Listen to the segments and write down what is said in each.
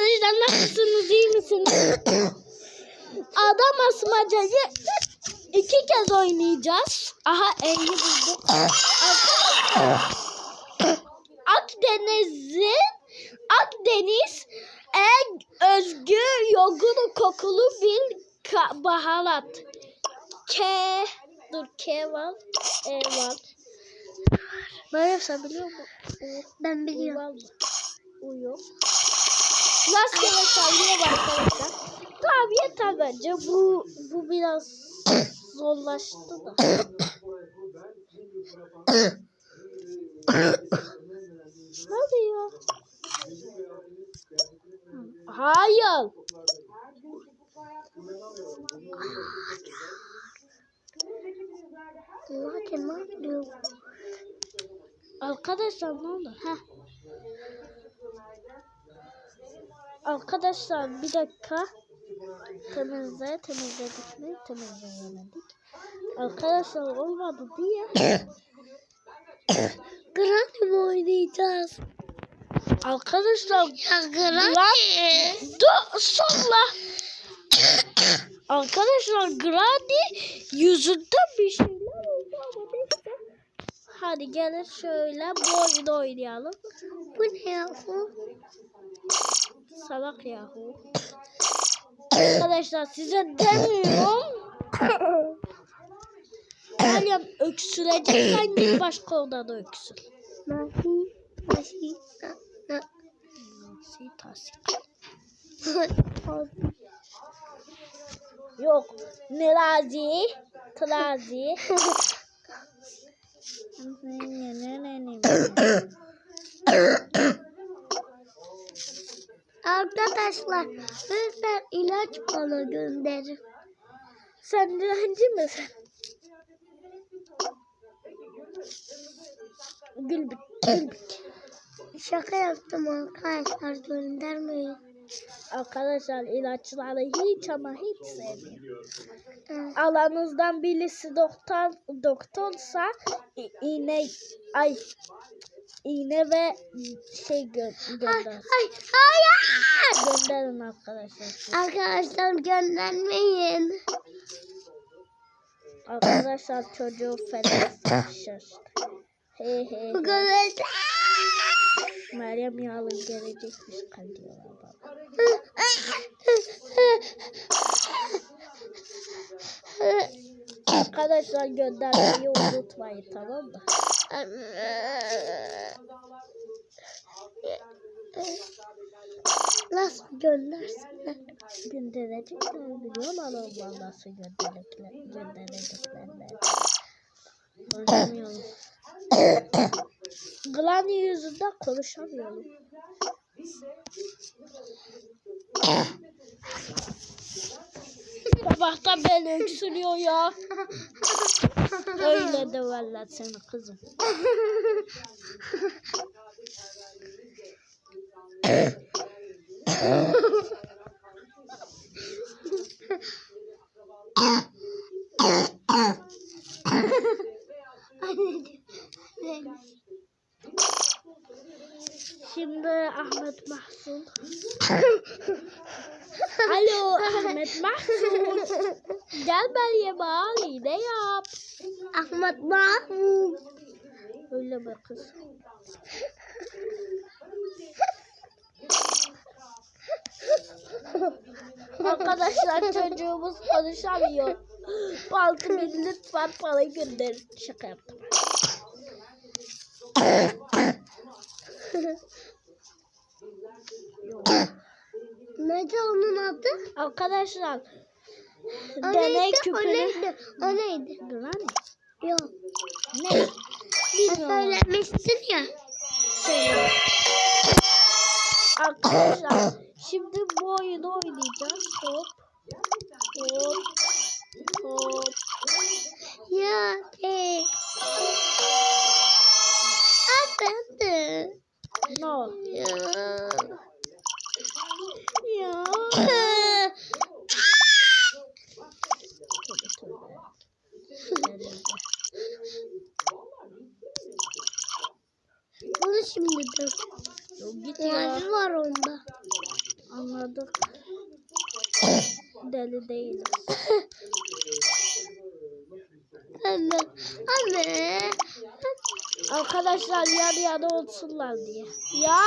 Arkadaşlar nasılsınız iyi misiniz? Adam asmacayı iki kez oynayacağız. Aha bulduk. Arkadaşlar, Akdeniz'in Akdeniz en özgü yoğun kokulu bir baharat. K dur K var. E var. Meryem sen biliyor musun? Ben biliyorum. var Rastgele sallıyor arkadaşlar. Klavye tabanca bu bu biraz zorlaştı da. Hadi ya. Hayır. Zaten ne? Arkadaşlar ne oldu? Heh. Arkadaşlar bir dakika. Temizle, temizledik mi? Temizleyemedik. Arkadaşlar olmadı diye. Granny mi oynayacağız? Arkadaşlar Ya Granny. dur sonra. Arkadaşlar Granny yüzünden bir şeyler oldu ama neyse. Hadi gelin şöyle bu oyunu oynayalım. Bu ne ya? Salak yahu. Arkadaşlar size demiyorum. Meryem öksüreceksen git başka odada öksür. Nasi. Nasi. Na- na- Yok. Nelazi. Tılazi. Arkadaşlar lütfen ilaç bana gönderin. Sen dilenci misin? Gül bit. Gül bit. Şaka yaptım arkadaşlar göndermeyin. Arkadaşlar ilaçları hiç ama hiç sevmiyorum. Evet. alanınızdan birisi doktor doktorsa iğne ay iğne ve şey gö Ay, gönder ay, hayır. gönderin arkadaşlar. siz. Arkadaşlar göndermeyin. Arkadaşlar çocuğu falan şaştı. He he. Kadar. Meryem yarın gelecekmiş bana. Arkadaşlar göndermeyi unutmayın tamam mı? Nasıl göndersinler? Gönderecekler biliyorlar onlar nasıl gönderecekler. Göndereceklerler. Konuşamıyorum. Granny yüzünden konuşamıyorum. Sabahtan beni öksürüyor ya. Öyle de valla seni kızım. Şimdi Ahmet Mahsun. Alo Ahmet Mahsun. Gel Meryem Ali ne yap? Ahmet Mahmut. Öyle bak kız. Arkadaşlar çocuğumuz konuşamıyor. Altı bin lütfen parayı gönderin. Şaka yaptım. Neydi onun adı? Arkadaşlar O deney neydi? O neydi? O neydi? Yok. Ne? Sen söylemiştin ya. Söyle. Arkadaşlar şimdi bu oyunu oynayacağız. Hop. Hop. Hop. Ya. Bunu şimdi ya. Mavi var onda. anladık. Deli değiliz. Anne. Anne. Arkadaşlar yarı yarı olsunlar diye. Ya!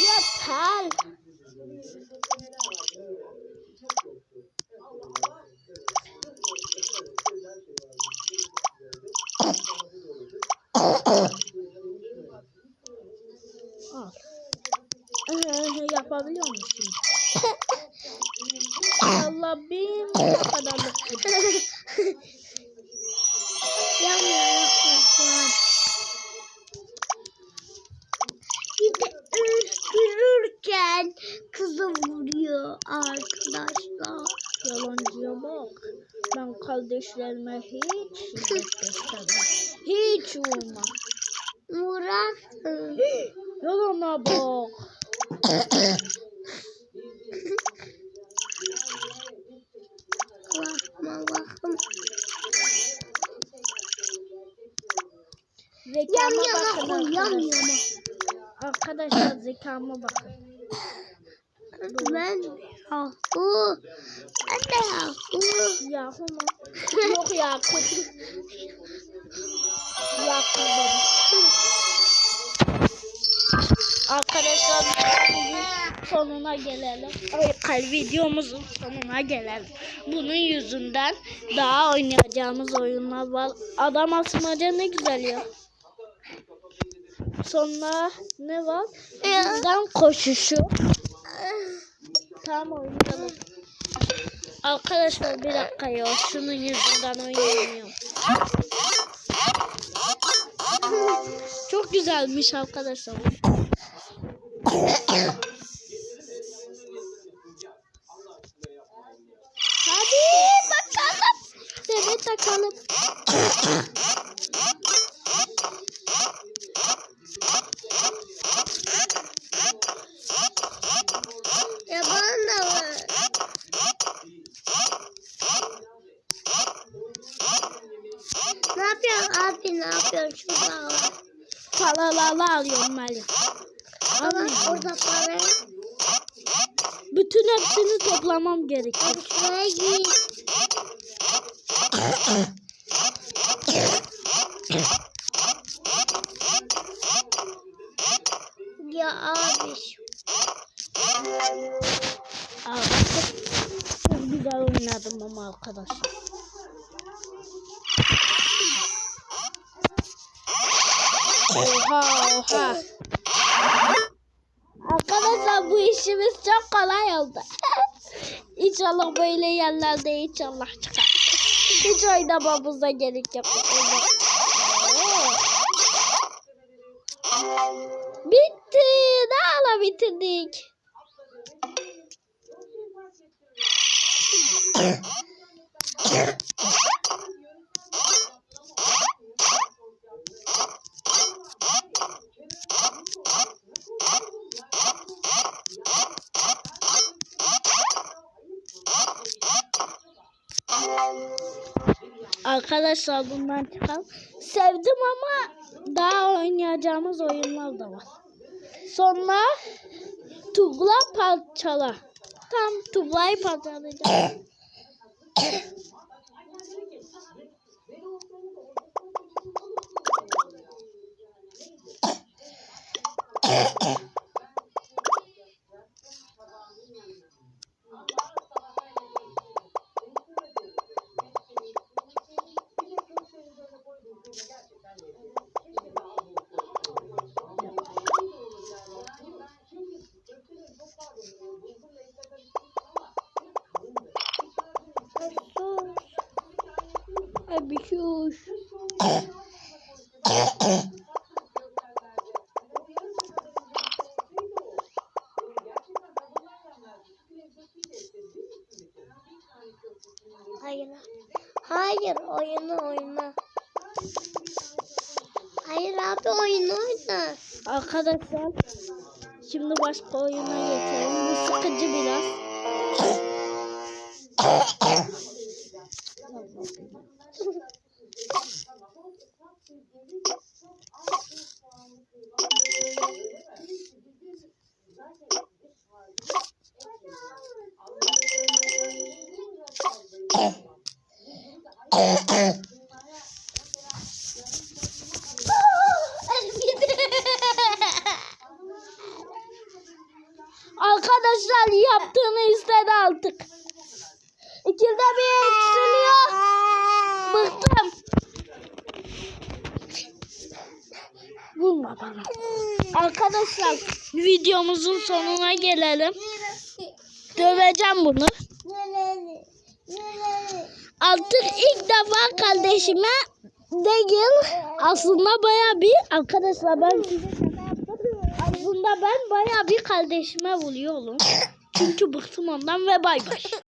Yeter! Yapabiliyor musun? Allah bin kadarlık. Yanmıyor. Bir de öldürürken kızı vuruyor arkadaşlar. Yalancıya bak. Ben kardeşlerime hiç şiddet göstermem. Hiç vurmam. Vurarsın. Yalana bak. Allah'ım Allah'ım. Yan Zekama yana bakın koy arkadaşlar. yana. Arkadaşlar zekama bakın. Ben yahu. Ben de yahu. Yahu mu? Yok Yakup. Yakup baba. Arkadaşlar bugün sonuna gelelim. Ay, videomuzun sonuna gelelim. Bunun yüzünden daha oynayacağımız oyunlar var. Adam asmaca ne güzel ya. Sonra ne var? Yüzden koşuşu. Tamam oynayalım. Arkadaşlar bir dakika ya. Şunun yüzünden oynayamıyorum. Çok güzelmiş arkadaşlar. Hadi bakalım. Evet takalım. Ya bana da var. Ne yapıyorsun abi ne yapıyorsun şurada var. Paralarla alıyorum Meryem. Ama orada para Bütün hepsini toplamam gerekiyor. Şuraya git. Ya abi Aa, çok güzel oynadım ama arkadaşlar. Oha oha. Arkadaşlar bu işimiz çok kolay oldu. İnşallah böyle yerlerde inşallah çıkar. Hiç oynamamıza gerek yok. Bitti. Ne ala bitirdik. Arkadaşlar bundan çıkalım. Sevdim ama daha oynayacağımız oyunlar da var. Sonra tubla parçala. Tam tublayı parçalayacağım. Ay bir şey hoş. Hayır. Hayır oyunu oyna. Hayır abi oyunu oyna. Arkadaşlar şimdi başka oyuna geçelim. Bu sıkıcı biraz. güzel yaptığını artık. İkide bir eksiliyor. Bıktım. Vurma bana. Arkadaşlar videomuzun sonuna gelelim. Döveceğim bunu. Artık ilk defa kardeşime değil aslında baya bir arkadaşlar ben size. Aslında ben baya bir kardeşime vuruyorum. Çünkü bıktım ondan ve bay bay.